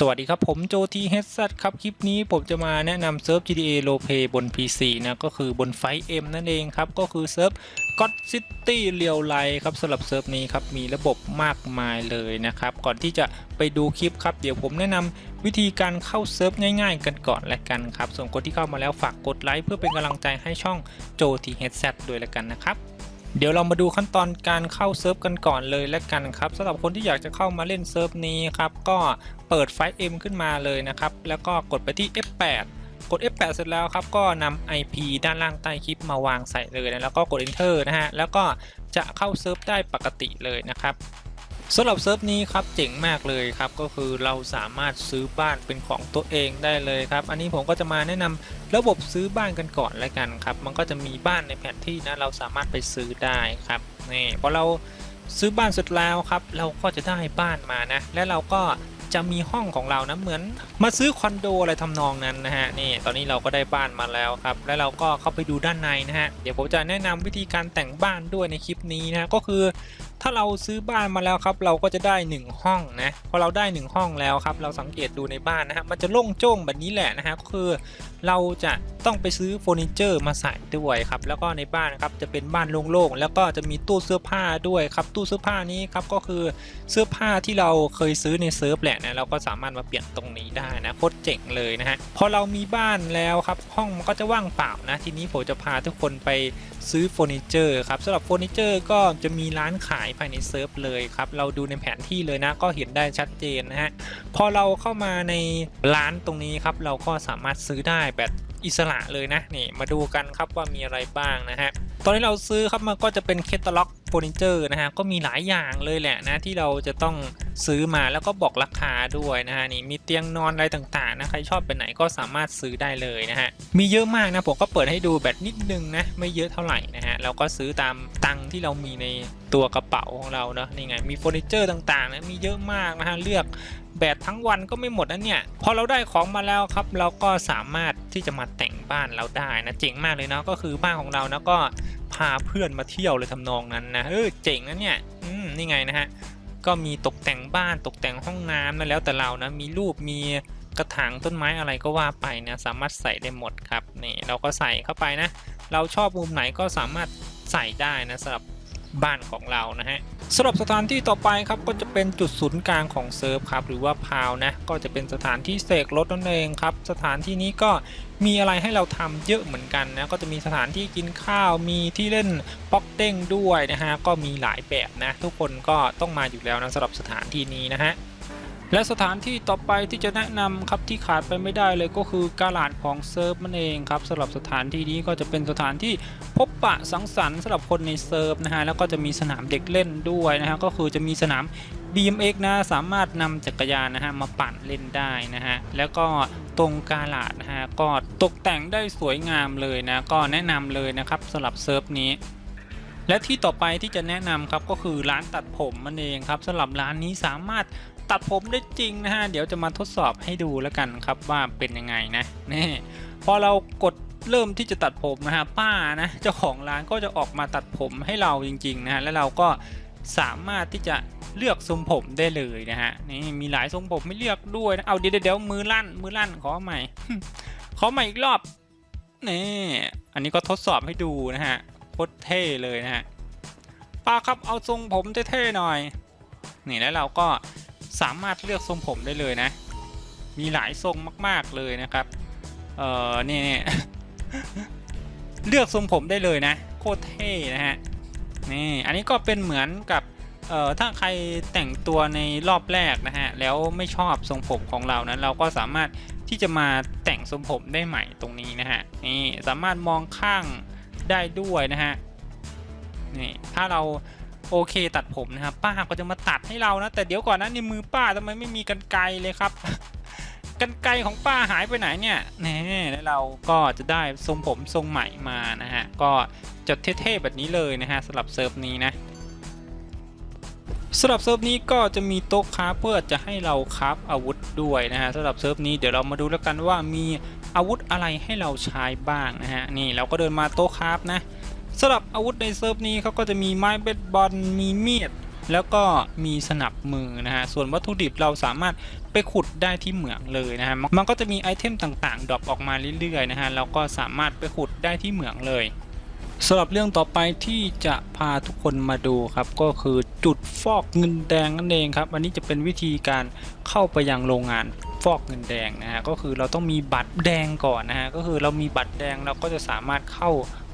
สวัสดีครับผมโจทีเฮดซัตครับ คลิปนี้ผมจะมาแนะนำเซิร์ฟ GTA r o l e p l a y บน PC นะ ก็คือบนไฟเอ็มนั่นเองครับ ก็คือเซิร์ฟ God City เรียวไลครับสำหรับเซิร์ฟนี้ครับ มีระบบมากมายเลยนะครับ ก่อนที่จะไปดูคลิปครับ เดี๋ยวผมแนะนำวิธีการเข้าเซิร์ฟง่ายๆ กันก่อนและกันครับ ส่วนคนที่เข้ามาแล้วฝากกดไลค์เพื่อเป็นกำลังใจให้ช่องโจทีเฮดซัตด้วยละกันนะครับ เดี๋ยวเรามาดูขั้นตอนการเข้าเซิร์ฟกันก่อนเลยและกันครับสำหรับคนที่อยากจะเข้ามาเล่นเซิร์ฟนี้ครับก็เปิดไฟล์ M ขึ้นมาเลยนะครับ แล้วก็กดไปที่ F8 กด F8 เสร็จแล้วครับก็นำ IP ด้านล่างใต้คลิปมาวางใส่เลยนะแล้วก็กด Enter นะฮะแล้วก็จะเข้าเซิร์ฟได้ปกติเลยนะครับ สำหรับเซิร์ฟนี้ครับเจ๋งมากเลยครับก็คือเราสามารถซื้อบ้านเป็นของตัวเองได้เลยครับ อันนี้ผมก็จะมาแนะนำระบบซื้อบ้านกันก่อนแล้วกันครับ มันก็จะมีบ้านในแผนที่นะเราสามารถไปซื้อได้ครับนี่พอเราซื้อบ้านเสร็จแล้วครับ เราก็จะได้บ้านมานะ และเราก็จะมีห้องของเรานะเหมือน มาซื้อคอนโดอะไรทำนองนั้นนะฮะนี่ตอนนี้เราก็ได้บ้านมาแล้วครับ และเราก็เข้าไปดูด้านในนะฮะเดี๋ยวผมจะแนะนำวิธีการแต่งบ้านด้วยในคลิปนี้นะก็คือ ถ้าเราซื้อบ้านมาแล้วครับ เราก็จะได้ 1 ห้องนะพอเราได้ 1 ห้องแล้วครับ เราสังเกตดูในบ้านนะฮะมันจะโล่งโจ้งแบบนี้แหละนะฮะก็คือ เราจะต้องไปซื้อเฟอร์นิเจอร์มาใส่ด้วยครับ แล้วก็ในบ้านครับจะเป็นบ้านโล่งๆแล้วก็จะมีตู้เสื้อผ้าด้วยครับตู้เสื้อผ้านี้ครับก็คือเสื้อผ้าที่เราเคยซื้อในเซิร์ฟแหละนะเราก็สามารถมาเปลี่ยนตรงนี้ได้นะโคตรเจ๋งเลยนะฮะพอเรามีบ้านแล้วครับห้องมันก็จะว่างเปล่านะทีนี้ผมจะพาทุกคนไปซื้อเฟอร์นิเจอร์ครับสำหรับเฟอร์นิเจอร์ก็จะมีร้านขายภายในเซิร์ฟเลยครับเราดูในแผนที่เลยนะก็เห็นได้ชัดเจนนะฮะพอเราเข้ามาในร้านตรงนี้ครับเราก็สามารถซื้อได้แบบอิสระเลยนะนี่มาดูกันครับว่ามีอะไรบ้างนะฮะตอนนี้เราซื้อครับมันก็จะเป็นแคตตาล็อกเฟอร์นิเจอร์นะฮะก็มีหลายอย่างเลยแหละนะที่เราจะต้องซื้อมาแล้วก็บอกราคาด้วยนะฮะนี่มีเตียงนอนอะไรต่างๆนะใครชอบเป็นไหนก็สามารถซื้อได้เลยนะฮะมีเยอะมากนะผมก็เปิดให้ดูแบบนิดนึงนะไม่เยอะเท่าไหร่นะฮะเราก็ซื้อตามตังค์ที่เรามีในตัวกระเป๋าของเราเนาะนี่ไงมีเฟอร์นิเจอร์ต่างๆนะมีเยอะมากนะฮะเลือกแบบทั้งวันก็ไม่หมดนะเนี่ยพอเราได้ของมาแล้วครับ เราก็สามารถที่จะมาแต่งบ้านเราได้นะเจ๋งมากเลยเนาะก็คือบ้านของเรานะก็ พาเพื่อนมาเที่ยวเลยทำนองนั้นนะเออเจ๋งนะเนี่ยอืมนี่ไงนะฮะก็มีตกแต่งบ้านตกแต่งห้องน้ำนะแล้วแต่เรานะมีรูปมีกระถางต้นไม้อะไรก็ว่าไปนะสามารถใส่ได้หมดครับนี่เราก็ใส่เข้าไปนะ เราชอบมุมไหนก็สามารถใส่ได้นะสำหรับ บ้านของเรานะฮะสำหรับสถานที่ต่อไปครับก็จะเป็นจุดศูนย์กลางของเซิร์ฟครับหรือว่าพาวนะก็จะเป็นสถานที่เสกรถนั่นเองครับสถานที่นี้ก็มีอะไรให้เราทำเยอะเหมือนกันนะก็จะมีสถานที่กินข้าวมีที่เล่นป๊อกเด้งด้วยนะฮะก็มีหลายแบบนะทุกคนก็ต้องมาอยู่แล้วนะสำหรับสถานที่นี้นะฮะ และสถานที่ต่อไปที่จะแนะนำครับที่ขาดไปไม่ได้เลยก็คือกาลาดของเซิร์ฟนั่นเองครับสำหรับสถานที่นี้ก็จะเป็นสถานที่พบปะสังสรรค์สำหรับคนในเซิร์ฟนะฮะแล้วก็จะมีสนามเด็กเล่นด้วยนะฮะก็คือจะมีสนาม BMX นะสามารถนำจักรยานนะฮะมาปั่นเล่นได้นะฮะแล้วก็ตรงกาลาดนะฮะก็ตกแต่งได้สวยงามเลยนะก็แนะนำเลยนะครับสำหรับเซิร์ฟนี้และที่ต่อไปที่จะแนะนำครับก็คือร้านตัดผมมันเองครับสำหรับร้านนี้สามารถ ตัดผมได้จริงนะฮะ เดี๋ยวจะมาทดสอบให้ดูแล้วกันครับว่าเป็นยังไงนะนี่พอเรากดเริ่มที่จะตัดผมนะฮะป้านะเจ้าของร้านก็จะออกมาตัดผมให้เราจริงๆนะฮะแล้วเราก็สามารถที่จะเลือกทรงผมได้เลยนะฮะนี่มีหลายทรงผมไม่เลือกด้วยนะเอาเดี๋ยวเดี๋ยวมือลั่นมือลั่นขอใหม่ขอใหม่อีกรอบนี่อันนี้ก็ทดสอบให้ดูนะฮะโคตรเท่เลยนะฮะป้าครับเอาทรงผมเท่ๆหน่อยนี่แล้วเราก็ สามารถเลือกทรงผมได้เลยนะ มีหลายทรงมาก ๆเลยนะครับ เอ่อนี่เลือกทรงผมได้เลยนะ โคตรเท่นะฮะนี่อันนี้ก็เป็นเหมือนกับเอ่อถ้าใครแต่งตัวในรอบแรกนะฮะแล้วไม่ชอบทรงผมของเรานะเราก็สามารถที่จะมาแต่งทรงผมได้ใหม่ตรงนี้นะฮะนี่สามารถมองข้างได้ด้วยนะฮะนี่ถ้าเรา โอเคตัดผมนะครับป้าก็จะมาตัดให้เรานะ แต่เดี๋ยวก่อนนะในมือป้าทำไมไม่มีกันไกรเลยครับกันไกรของป้าหายไปไหนเนี่ยแน่แล้วเราก็จะได้ทรงผมทรงใหม่มานะฮะ ก็จะเท่ๆแบบนี้เลยนะฮะสำหรับเซิร์ฟนี้นะสำหรับเซิร์ฟนี้ก็จะมีโต๊ะคราเพื่อจะให้เราคราฟอาวุธด้วยนะฮะสำหรับเซิร์ฟนี้เดี๋ยวเรามาดูแล้วกันว่ามีอาวุธอะไรให้เราใช้บ้างนะฮะนี่เราก็เดินมาโต๊ะคราฟนะ สำหรับอาวุธในเซิร์ฟนี้เขาก็จะมีไม้เบสบอลมีมีดแล้วก็มีสนับมือนะฮะ ส่วนวัตถุดิบเราสามารถไปขุดได้ที่เหมืองเลยนะฮะ มันก็จะมีไอเทมต่างๆ ดรอปออกมาเรื่อยๆนะฮะแล้วก็สามารถไปขุดได้ที่เหมืองเลยสำหรับเรื่องต่อไปที่จะพาทุกคนมาดูครับ ก็คือจุดฟอกเงินแดงนั่นเองครับ อันนี้จะเป็นวิธีการเข้าไปยังโรงงานฟอกเงินแดงนะฮะ ก็คือเราต้องมีบัตรแดงก่อนนะฮะ ก็คือเรามีบัตรแดงเราก็จะสามารถเข้า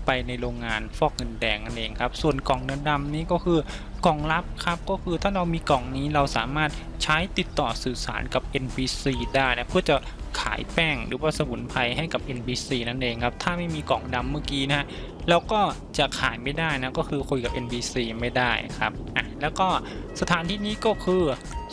ไปในโรงงานฟอกเงินแดงนั่นเองครับ ส่วนกล่องดำนี้ก็คือกล่องลับครับก็คือถ้าเรามีกล่องนี้เราสามารถใช้ติดต่อสื่อสารกับ NPC ได้นะเพื่อจะ ขายแป้งหรือว่าสมุนไพรให้กับ NPC นั่นเองครับ ถ้าไม่มีกล่องดำเมื่อกี้นะฮะเราก็จะขายไม่ได้นะ ก็คือคุยกับ NPC ไม่ได้ครับอะแล้วก็สถานที่นี้ก็คือ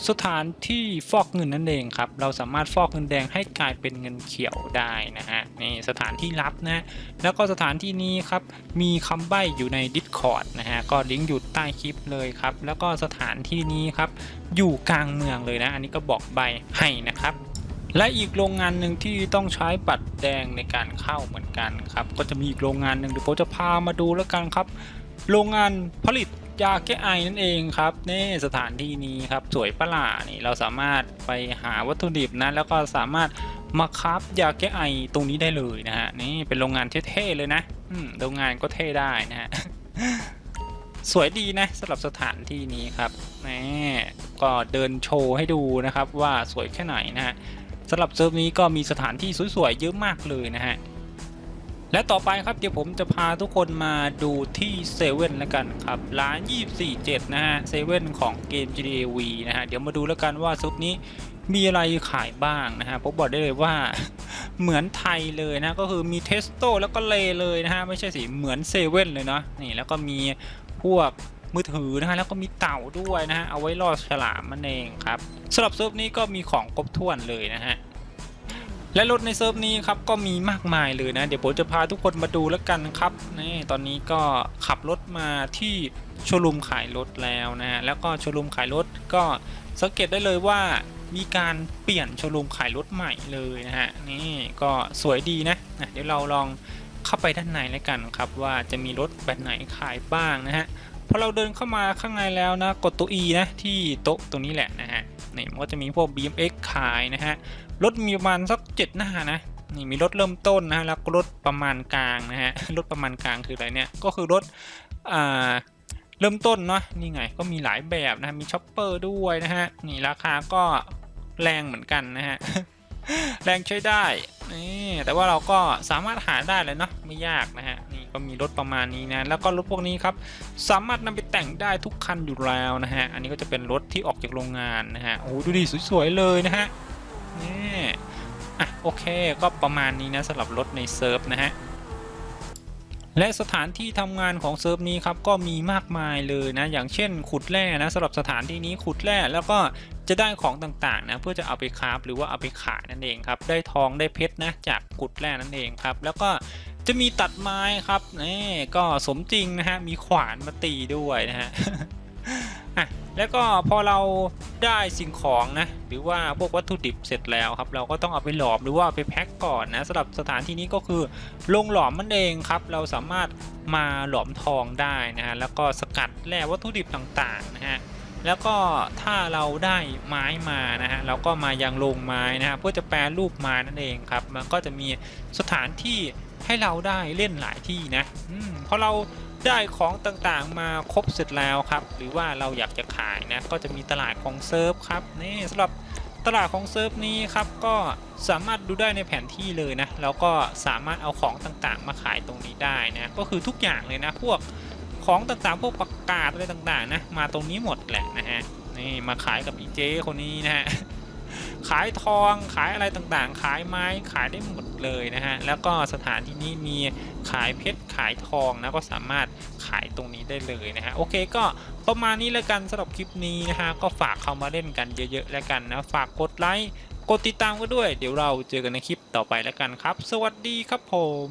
สถานที่ฟอกเงินนั่นเองครับ เราสามารถฟอกเงินแดงให้กลายเป็นเงินเขียวได้นะฮะนี่สถานที่ลับนะแล้วก็สถานที่นี้ครับมีคำใบ้อยู่ใน Discord นะฮะก็ลิงก์อยู่ใต้คลิปเลยครับ แล้วก็สถานที่นี้ครับอยู่กลางเมืองเลยนะ อันนี้ก็บอกใบให้นะครับ และอีกโรงงานหนึ่งที่ต้องใช้บัตรแดงในการเข้าเหมือนกันครับ ก็จะมีอีกโรงงานหนึ่งเดี๋ยวผมจะพามาดูแล้วกันครับ โรงงานผลิตยาแก้ไอนั่นเองครับนี่สถานที่นี้ครับสวยประหลาดนี่เราสามารถไปหาวัตถุดิบนะแล้วก็สามารถมาคราฟยาแก้ไอตรงนี้ได้เลยนะฮะนี่เป็นโรงงานเท่ๆเลยนะโรงงานก็เท่ได้นะฮะสวยดีนะสำหรับสถานที่นี้ครับนี่ก็เดินโชว์ให้ดูนะครับว่าสวยแค่ไหนนะฮะ สำหรับเซิร์ฟนี้ก็มีสถานที่สวยๆเยอะมากเลยนะฮะและต่อไปครับเดี๋ยวผมจะพาทุกคนมาดูที่เซเว่นแล้วกันครับร้าน 247 นะฮะเซเว่นของเกม GTA V นะฮะเดี๋ยวมาดูแล้วกันว่าซุปนี้มีอะไรขายบ้างนะฮะผมบอกได้เลยว่าเหมือนไทยเลยนะก็คือมีเทสโตแล้วก็เลเลยนะฮะไม่ใช่สิเหมือนเซเว่นเลยเนาะนี่แล้วก็มีพวก มือถือนะฮะแล้วก็มีเต่าด้วยนะฮะเอาไว้ล่อฉลามมันเองครับสำหรับเซิร์ฟนี้ก็มีของครบถ้วนเลยนะฮะและรถในเซิร์ฟนี้ครับก็มีมากมายเลยนะ เดี๋ยวผมจะพาทุกคนมาดูแล้วกันครับนี่ตอนนี้ก็ขับรถมาที่โชว์รูมขายรถแล้วนะฮะแล้วก็โชว์รูมขายรถก็สังเกตได้เลยว่ามีการเปลี่ยนโชว์รูมขายรถใหม่เลยนะฮะนี่ก็สวยดีนะนะเดี๋ยวเราลองเข้าไปด้านในแล้วกันครับว่าจะมีรถแบบไหนขายบ้างนะฮะ พอเราเดินเข้ามาข้างในแล้วนะ กดตัว E นะ ที่โต๊ะตรงนี้แหละนะฮะนี่มันก็จะมีพวก BMX ขายนะฮะรถมีประมาณสักเจ็ดหน้านะนี่มีรถเริ่มต้นนะฮะแล้วก็รถประมาณกลางนะฮะรถประมาณกลางคืออะไรเนี่ยก็คือรถอ่าเริ่มต้นเนาะนี่ไงก็มีหลายแบบนะมีช็อปเปอร์ด้วยนะฮะนี่ราคาก็แรงเหมือนกันนะฮะแรงใช้ได้นี่แต่ว่าเราก็สามารถหาได้เลยเนาะไม่ยากนะฮะ ก็มีรถประมาณนี้นะแล้วก็รถพวกนี้ครับสามารถนำไปแต่งได้ทุกคันอยู่แล้วนะฮะอันนี้ก็จะเป็นรถที่ออกจากโรงงานนะฮะโอ้ดูดิสวยๆเลยนะฮะนี่อะโอเคก็ประมาณนี้นะสำหรับรถในเซิร์ฟนะฮะและสถานที่ทำงานของเซิร์ฟนี้ครับก็มีมากมายเลยนะอย่างเช่น ขุดแร่นะสำหรับสถานที่นี้ขุดแร่แล้วก็จะได้ของต่างๆนะเพื่อจะเอาไปคราฟหรือว่าเอาไปขายนั่นเองครับได้ทองได้เพชรนะจากขุดแร่นั่นเองครับแล้วก็ จะมีตัดไม้ครับนี่ก็สมจริงนะฮะมีขวานมาตีด้วยนะฮะอะแล้วก็พอเราได้สิ่งของนะหรือว่าพวกวัตถุดิบเสร็จแล้วครับ เราก็ต้องเอาไปหลอมหรือว่าไปแพ็คก่อนนะสำหรับสถานที่นี้ก็คือโรงหลอมมันเองครับ เราสามารถมาหลอมทองได้นะฮะแล้วก็สกัดแร่วัตถุดิบต่างๆนะฮะแล้วก็ถ้าเราได้ไม้มานะฮะเราก็มายังโรงไม้นะฮะเพื่อจะแปรรูปไม้นั่นเองครับ มันก็จะมีสถานที่ ให้เราได้เล่นหลายที่นะอืมพอเราได้ของต่างๆมาครบเสร็จแล้วครับ หรือว่าเราอยากจะขายนะ ก็จะมีตลาดของเซิร์ฟครับนี่สำหรับตลาดของเซิร์ฟนี้ครับก็สามารถดูได้ในแผนที่เลยนะแล้วก็สามารถเอาของต่างๆ มาขายตรงนี้ได้นะก็คือทุกอย่างเลยนะพวกของต่างๆ พวกประกาศอะไรต่างๆนะมาตรงนี้หมดแหละนะฮะนี่มาขายกับอีเจคนนี้นะฮะ ขายทองขายอะไรต่างๆ ขายไม้ขายได้หมดเลยนะฮะแล้วก็สถานที่นี้มีขายเพชรขายทองนะก็สามารถขายตรงนี้ได้เลยนะฮะโอเคก็ประมาณนี้แล้วกันสำหรับคลิปนี้นะฮะก็ฝากเข้ามาเล่นกันเยอะๆแล้วกันนะฝากกดไลค์กดติดตามก็ด้วย เดี๋ยวเราเจอกันในคลิปต่อไปแล้วกันครับ สวัสดีครับผม